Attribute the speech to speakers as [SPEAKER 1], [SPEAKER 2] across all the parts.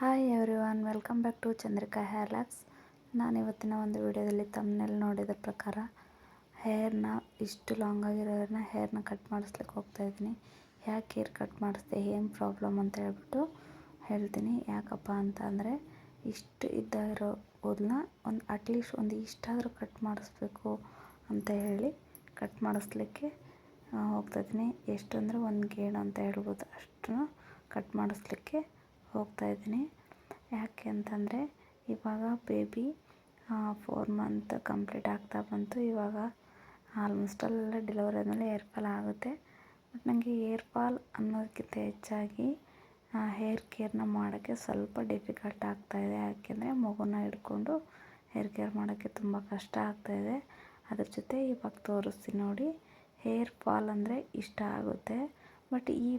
[SPEAKER 1] Hi everyone welcome back to Chandrika hair lacks ನಾನು ಇವತ್ತಿನ ಒಂದು ವಿಡಿಯೋದಲ್ಲಿ ತಮ್ಮನೇಲಿ ನೋಡಿದ ಪ್ರಕಾರ ಹೇರ್ನ ಇಷ್ಟು ಲಾಂಗ್ ಆಗಿರೋ ಹೇರ್ನ ಕಟ್ ಮಾಡಿಸ್ಲಿಕ್ಕೆ ಹೋಗ್ತಾ ಇದ್ದೀನಿ. ಯಾಕೆ ಹೇರ್ ಕಟ್ ಮಾಡಿಸ್ದೆ, ಏನು ಪ್ರಾಬ್ಲಮ್ ಅಂತ ಹೇಳ್ಬಿಟ್ಟು ಹೇಳ್ತೀನಿ. ಯಾಕಪ್ಪ ಅಂತ ಅಂದರೆ ಇಷ್ಟು ಇದ್ದಾಗಿರೋ ಕೂದಲನ್ನ ಒಂದು ಅಟ್ಲೀಸ್ಟ್ ಒಂದು ಇಷ್ಟಾದರೂ ಕಟ್ ಮಾಡಿಸ್ಬೇಕು ಅಂತ ಹೇಳಿ ಕಟ್ ಮಾಡಿಸ್ಲಿಕ್ಕೆ ಹೋಗ್ತಾ ಇದ್ದೀನಿ. ಎಷ್ಟು ಅಂದರೆ ಒಂದು ಗೇಣು ಅಂತ ಹೇಳ್ಬೋದು. ಅಷ್ಟನ್ನು ಕಟ್ ಮಾಡಿಸ್ಲಿಕ್ಕೆ ಹೋಗ್ತಾ ಇದ್ದೀನಿ. ಯಾಕೆ ಅಂತಂದರೆ ಇವಾಗ ಬೇಬಿ ಫೋರ್ ಮಂತ್ ಕಂಪ್ಲೀಟ್ ಆಗ್ತಾ ಬಂತು. ಇವಾಗ ಆಲ್ಮೋಸ್ಟ್ ಅಲ್ಲೆಲ್ಲ ಡೆಲಿವರಿ ಆದಮೇಲೆ ಏರ್ ಫಾಲ್ ಆಗುತ್ತೆ. ಬಟ್ ನನಗೆ ಏರ್ ಫಾಲ್ ಅನ್ನೋದಕ್ಕಿಂತ ಹೆಚ್ಚಾಗಿ ಹೇರ್ ಕೇರ್ನ ಮಾಡೋಕ್ಕೆ ಸ್ವಲ್ಪ ಡಿಫಿಕಲ್ಟ್ ಆಗ್ತಾಯಿದೆ ಯಾಕೆಂದರೆ ಮಗುನ ಹಿಡ್ಕೊಂಡು ಹೇರ್ ಕೇರ್ ಮಾಡೋಕ್ಕೆ ತುಂಬ ಕಷ್ಟ ಆಗ್ತಾಯಿದೆ ಅದ್ರ ಜೊತೆ ಇವಾಗ ತೋರಿಸ್ತೀನಿ ನೋಡಿ. ಹೇರ್ ಫಾಲ್ ಅಂದರೆ ಇಷ್ಟ ಆಗುತ್ತೆ. ಬಟ್ ಈ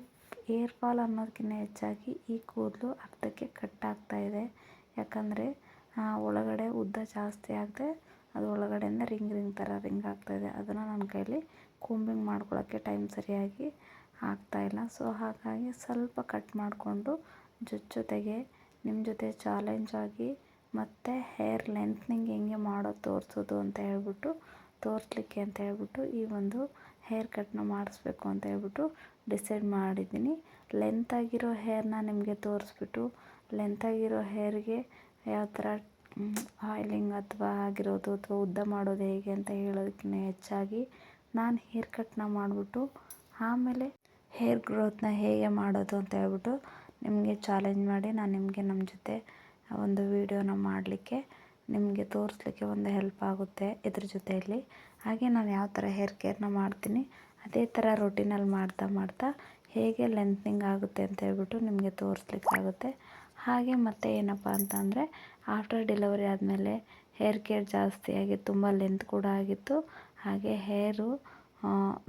[SPEAKER 1] ಏರ್ ಫಾಲ್ ಅನ್ನೋದಕ್ಕಿಂತ ಹೆಚ್ಚಾಗಿ ಈ ಕೂದಲು ಅರ್ಧಕ್ಕೆ ಕಟ್ ಇದೆ. ಯಾಕಂದರೆ ಒಳಗಡೆ ಉದ್ದ ಜಾಸ್ತಿ ಆಗದೆ ಅದು ಒಳಗಡೆಯಿಂದ ರಿಂಗ್ ರಿಂಗ್ ಥರ ರಿಂಗ್ ಆಗ್ತಾ ಇದೆ. ಅದನ್ನು ನನ್ನ ಕೈಲಿ ಕೂಂಬಿಂಗ್ ಮಾಡ್ಕೊಳ್ಳೋಕ್ಕೆ ಟೈಮ್ ಸರಿಯಾಗಿ ಆಗ್ತಾ ಇಲ್ಲ. ಸೊ, ಹಾಗಾಗಿ ಸ್ವಲ್ಪ ಕಟ್ ಮಾಡಿಕೊಂಡು ಜೊತೆ ಜೊತೆಗೆ ನಿಮ್ಮ ಜೊತೆ ಚಾಲೆಂಜ್ ಆಗಿ ಮತ್ತು ಹೇರ್ ಲೆಂತ್ನಿಂಗ್ ಹೆಂಗೆ ಮಾಡೋದು ತೋರಿಸೋದು ಅಂತ ಹೇಳ್ಬಿಟ್ಟು ತೋರಿಸ್ಲಿಕ್ಕೆ ಅಂತ ಹೇಳ್ಬಿಟ್ಟು ಈ ಒಂದು ಹೇರ್ ಕಟ್ನ ಮಾಡಿಸ್ಬೇಕು ಅಂತ ಹೇಳ್ಬಿಟ್ಟು ಡಿಸೈಡ್ ಮಾಡಿದ್ದೀನಿ. ಲೆಂತಾಗಿರೋ ಹೇರ್ನ ನಿಮಗೆ ತೋರಿಸ್ಬಿಟ್ಟು ಲೆಂತಾಗಿರೋ ಹೇರ್ಗೆ ಯಾವ ಥರ ಆಯಿಲಿಂಗ್ ಅಥವಾ ಆಗಿರೋದು ಅಥವಾ ಉದ್ದ ಮಾಡೋದು ಹೇಗೆ ಅಂತ ಹೇಳೋದಕ್ಕಿಂತ ಹೆಚ್ಚಾಗಿ ನಾನು ಹೇರ್ ಕಟ್ನ ಮಾಡಿಬಿಟ್ಟು ಆಮೇಲೆ ಹೇರ್ ಗ್ರೋತ್ನ ಹೇಗೆ ಮಾಡೋದು ಅಂತ ಹೇಳ್ಬಿಟ್ಟು ನಿಮಗೆ ಚಾಲೆಂಜ್ ಮಾಡಿ ನಾನು ನಿಮಗೆ ನಮ್ಮ ಜೊತೆ ಒಂದು ವೀಡಿಯೋನ ಮಾಡಲಿಕ್ಕೆ ನಿಮಗೆ ತೋರಿಸ್ಲಿಕ್ಕೆ ಒಂದು ಹೆಲ್ಪ್ ಆಗುತ್ತೆ ಇದ್ರ ಜೊತೆಯಲ್ಲಿ. ಹಾಗೆ ನಾನು ಯಾವ ಥರ ಹೇರ್ ಕೇರ್ನ ಮಾಡ್ತೀನಿ, ಅದೇ ಥರ ರೊಟೀನಲ್ಲಿ ಮಾಡ್ತಾ ಮಾಡ್ತಾ ಹೇಗೆ ಲೆಂತ್ನಿಂಗ್ ಆಗುತ್ತೆ ಅಂತ ಹೇಳ್ಬಿಟ್ಟು ನಿಮಗೆ ತೋರಿಸ್ಲಿಕ್ಕಾಗುತ್ತೆ. ಹಾಗೆ ಮತ್ತೆ ಏನಪ್ಪ ಅಂತಂದರೆ ಆಫ್ಟರ್ ಡೆಲಿವರಿ ಆದಮೇಲೆ ಹೇರ್ ಕೇರ್ ಜಾಸ್ತಿಯಾಗಿ ತುಂಬ ಲೆಂತ್ ಕೂಡ ಆಗಿತ್ತು. ಹಾಗೆ ಹೇರು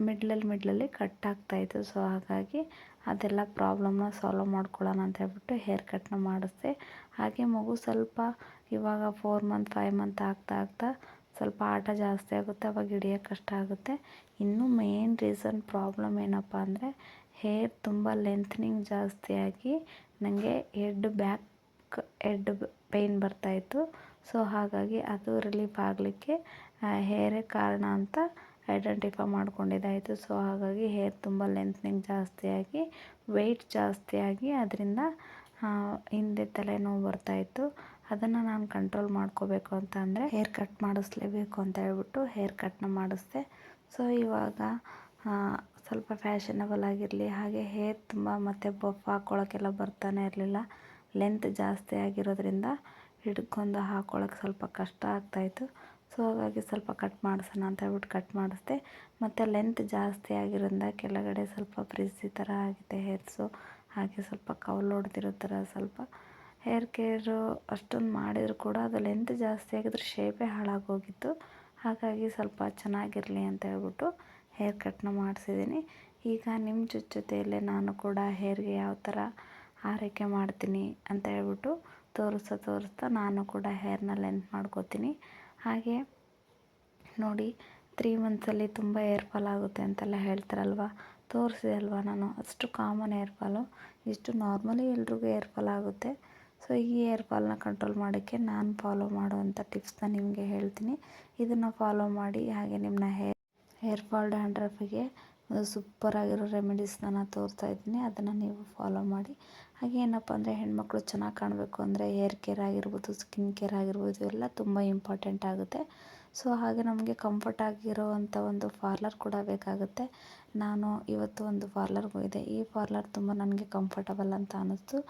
[SPEAKER 1] ಮಿಡ್ಲಲ್ಲಿ ಮಿಡ್ಲಲ್ಲಿ ಕಟ್ ಆಗ್ತಾಯಿತ್ತು ಸೊ ಹಾಗಾಗಿ ಅದೆಲ್ಲ ಪ್ರಾಬ್ಲಮ್ನ ಸಾಲ್ವ್ ಮಾಡ್ಕೊಳ್ಳೋಣ ಅಂತ ಹೇಳ್ಬಿಟ್ಟು ಹೇರ್ ಕಟ್ನ ಮಾಡಿಸ್ದೆ. ಹಾಗೆ ಮಗು ಸ್ವಲ್ಪ ಇವಾಗ ಫೋರ್ ಮಂತ್ ಫೈವ್ ಮಂತ್ ಆಗ್ತಾ ಆಗ್ತಾ ಸ್ವಲ್ಪ ಆಟ ಜಾಸ್ತಿ ಆಗುತ್ತೆ, ಅವಾಗ ಹಿಡಿಯೋಕ್ಕೆ ಕಷ್ಟ ಆಗುತ್ತೆ. ಇನ್ನೂ ಮೇನ್ ರೀಸನ್ ಪ್ರಾಬ್ಲಮ್ ಏನಪ್ಪ ಅಂದರೆ ಹೇರ್ ತುಂಬ ಲೆಂತ್ನಿಂಗ್ ಜಾಸ್ತಿಯಾಗಿ ನನಗೆ ಹೆಡ್ ಬ್ಯಾಕ್ ಹೆಡ್ ಪೇಯ್ನ್ ಬರ್ತಾಯಿತ್ತು ಸೊ ಹಾಗಾಗಿ ಅದು ರಿಲೀಫ್ ಆಗಲಿಕ್ಕೆ ಹೇರೇ ಕಾರಣ ಅಂತ ಐಡೆಂಟಿಫೈ ಮಾಡ್ಕೊಂಡಿದ್ದಾಯಿತು. ಸೊ ಹಾಗಾಗಿ ಹೇರ್ ತುಂಬ ಲೆಂತ್ನಿಂಗ್ ಜಾಸ್ತಿಯಾಗಿ ವೆಯ್ಟ್ ಜಾಸ್ತಿಯಾಗಿ ಅದರಿಂದ ಹಿಂದೆ ತಲೆನೋವು ಬರ್ತಾಯಿತ್ತು ಅದನ್ನು ನಾನು ಕಂಟ್ರೋಲ್ ಮಾಡ್ಕೋಬೇಕು ಅಂತ ಅಂದರೆ ಹೇರ್ ಕಟ್ ಮಾಡಿಸ್ಲೇಬೇಕು ಅಂತ ಹೇಳ್ಬಿಟ್ಟು ಹೇರ್ ಕಟ್ನ ಮಾಡಿಸ್ದೆ. ಸೊ ಇವಾಗ ಸ್ವಲ್ಪ ಫ್ಯಾಷನಬಲ್ ಆಗಿರಲಿ, ಹಾಗೆ ಹೇರ್ ತುಂಬ ಮತ್ತು ಬಫ್ ಹಾಕ್ಕೊಳ್ಳೋಕ್ಕೆಲ್ಲ ಬರ್ತಾನೆ ಇರಲಿಲ್ಲ. ಲೆಂತ್ ಜಾಸ್ತಿ ಆಗಿರೋದ್ರಿಂದ ಹಿಡ್ಕೊಂಡು ಹಾಕ್ಕೊಳ್ಳೋಕೆ ಸ್ವಲ್ಪ ಕಷ್ಟ ಆಗ್ತಾಯಿತ್ತು. ಸೊ ಹಾಗಾಗಿ ಸ್ವಲ್ಪ ಕಟ್ ಮಾಡಿಸೋಣ ಅಂತ ಹೇಳ್ಬಿಟ್ಟು ಕಟ್ ಮಾಡಿಸ್ದೆ. ಮತ್ತು ಲೆಂತ್ ಜಾಸ್ತಿ ಆಗಿರೋದ್ರಿಂದ ಕೆಳಗಡೆ ಸ್ವಲ್ಪ ಫ್ರಿಜ್ಜಿ ಥರ ಆಗಿದೆ ಹೇರ್ಸು ಹಾಗೆ ಸ್ವಲ್ಪ ಕವಲ್ ಹೊಡೆದಿರೋ ಥರ ಸ್ವಲ್ಪ ಹೇರ್ ಕೇರು ಅಷ್ಟೊಂದು ಮಾಡಿದರೂ ಕೂಡ ಅದು ಲೆಂತ್ ಜಾಸ್ತಿ ಆಗಿದ್ರೆ ಶೇಪೇ ಹಾಳಾಗೋಗಿತ್ತು. ಹಾಗಾಗಿ ಸ್ವಲ್ಪ ಚೆನ್ನಾಗಿರಲಿ ಅಂತ ಹೇಳ್ಬಿಟ್ಟು ಹೇರ್ ಕಟ್ನ ಮಾಡಿಸಿದ್ದೀನಿ. ಈಗ ನಿಮ್ಮ ಜೊತೆ ಜೊತೆಯಲ್ಲೇ ನಾನು ಕೂಡ ಹೇರ್ಗೆ ಯಾವ ಥರ ಆರೈಕೆ ಮಾಡ್ತೀನಿ ಅಂತ ಹೇಳ್ಬಿಟ್ಟು ತೋರಿಸ್ತಾ ತೋರಿಸ್ತಾ ನಾನು ಕೂಡ ಹೇರ್ನ ಲೆಂತ್ ಮಾಡ್ಕೋತೀನಿ. ಹಾಗೆ ನೋಡಿ ತ್ರೀ ಮಂತ್ಸಲ್ಲಿ ತುಂಬ ಏರ್ ಫಾಲ್ ಆಗುತ್ತೆ ಅಂತೆಲ್ಲ ಹೇಳ್ತಾರಲ್ವ? ತೋರಿಸಿದೆ ಅಲ್ವಾ ನಾನು? ಅಷ್ಟು ಕಾಮನ್ ಏರ್ ಫಾಲು ಇಷ್ಟು ನಾರ್ಮಲಿ ಎಲ್ರಿಗೂ ಏರ್ ಫಾಲ್ ಆಗುತ್ತೆ. ಸೊ ಈ ಏರ್ ಫಾಲ್ನ ಕಂಟ್ರೋಲ್ ಮಾಡೋಕ್ಕೆ ನಾನು ಫಾಲೋ ಮಾಡುವಂಥ ಟಿಪ್ಸ್ನ ನಿಮಗೆ ಹೇಳ್ತೀನಿ. ಇದನ್ನು ಫಾಲೋ ಮಾಡಿ, ಹಾಗೆ ನಿಮ್ಮ ಹೇರ್ ಹೇರ್ ಫಾಲ್ ಡ್ಯಾಂಡ್ರಫಿಗೆ ಒಂದು ಸೂಪರಾಗಿರೋ ರೆಮಿಡೀಸ್ನ ನಾನು ತೋರಿಸ್ತಾ ಇದ್ದೀನಿ. ಅದನ್ನು ನೀವು ಫಾಲೋ ಮಾಡಿ. ಹಾಗೆ ಏನಪ್ಪ ಅಂದರೆ ಹೆಣ್ಮಕ್ಳು ಚೆನ್ನಾಗಿ ಕಾಣಬೇಕು ಅಂದರೆ ಹೇರ್ ಕೇರ್ ಆಗಿರ್ಬೋದು ಸ್ಕಿನ್ ಕೇರ್ ಆಗಿರ್ಬೋದು ಎಲ್ಲ ತುಂಬ ಇಂಪಾರ್ಟೆಂಟ್ ಆಗುತ್ತೆ. ಸೊ ಹಾಗೆ ನಮಗೆ ಕಂಫರ್ಟ್ ಆಗಿರೋವಂಥ ಒಂದು ಪಾರ್ಲರ್ ಕೂಡ ಬೇಕಾಗುತ್ತೆ. ನಾನು ಇವತ್ತು ಒಂದು ಪಾರ್ಲರ್ಗೆ ಹೋಗಿದೆ ಈ ಪಾರ್ಲರ್ ತುಂಬ ನನಗೆ ಕಂಫರ್ಟಬಲ್ ಅಂತ ಅನ್ನಿಸ್ತು.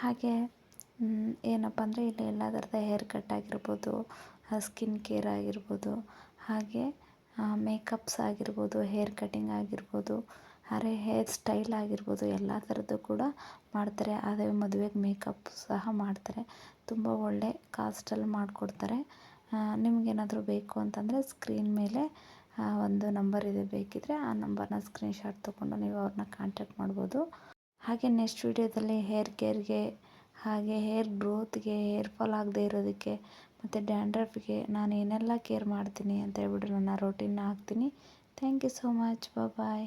[SPEAKER 1] ಹಾಗೆ ಏನಪ್ಪ ಅಂದರೆ ಇಲ್ಲಿ ಎಲ್ಲ ಥರದ ಹೇರ್ ಕಟ್ ಆಗಿರ್ಬೋದು ಸ್ಕಿನ್ ಕೇರ್ ಆಗಿರ್ಬೋದು, ಹಾಗೆ ಮೇಕಪ್ಸ್ ಆಗಿರ್ಬೋದು ಹೇರ್ ಕಟಿಂಗ್ ಆಗಿರ್ಬೋದು, ಅರೆ ಹೇರ್ ಸ್ಟೈಲ್ ಆಗಿರ್ಬೋದು ಎಲ್ಲ ಥರದ್ದು ಕೂಡ ಮಾಡ್ತಾರೆ. ಅದೇ ಮದುವೆಗೆ ಮೇಕಪ್ ಸಹ ಮಾಡ್ತಾರೆ. ತುಂಬ ಒಳ್ಳೆ ಕಾಸ್ಟಲ್ಲಿ ಮಾಡಿಕೊಡ್ತಾರೆ. ನಿಮಗೇನಾದರೂ ಬೇಕು ಅಂತಂದರೆ ಸ್ಕ್ರೀನ್ ಮೇಲೆ ಒಂದು ನಂಬರ್ ಇದೆ ಬೇಕಿದ್ದರೆ ಆ ನಂಬರ್ನ ಸ್ಕ್ರೀನ್ಶಾಟ್ ತೊಗೊಂಡು ನೀವು ಅವ್ರನ್ನ ಕಾಂಟ್ಯಾಕ್ಟ್ ಮಾಡ್ಬೋದು. ಹಾಗೆ ನೆಕ್ಸ್ಟ್ ವೀಡಿಯೋದಲ್ಲಿ ಹೇರ್ ಕೇರ್ಗೆ ಹಾಗೆ ಹೇರ್ ಗ್ರೋತ್ಗೆ ಹೇರ್ ಫಾಲ್ ಆಗದೆ ಇರೋದಕ್ಕೆ ಮತ್ತು ಡ್ಯಾಂಡ್ರಫ್ಗೆ ನಾನು ಏನೆಲ್ಲ ಕೇರ್ ಮಾಡ್ತೀನಿ ಅಂತ ಹೇಳ್ಬಿಟ್ಟು ನನ್ನ ರೊಟೀನ್ನ ಹಾಕ್ತೀನಿ. Thank you so much bye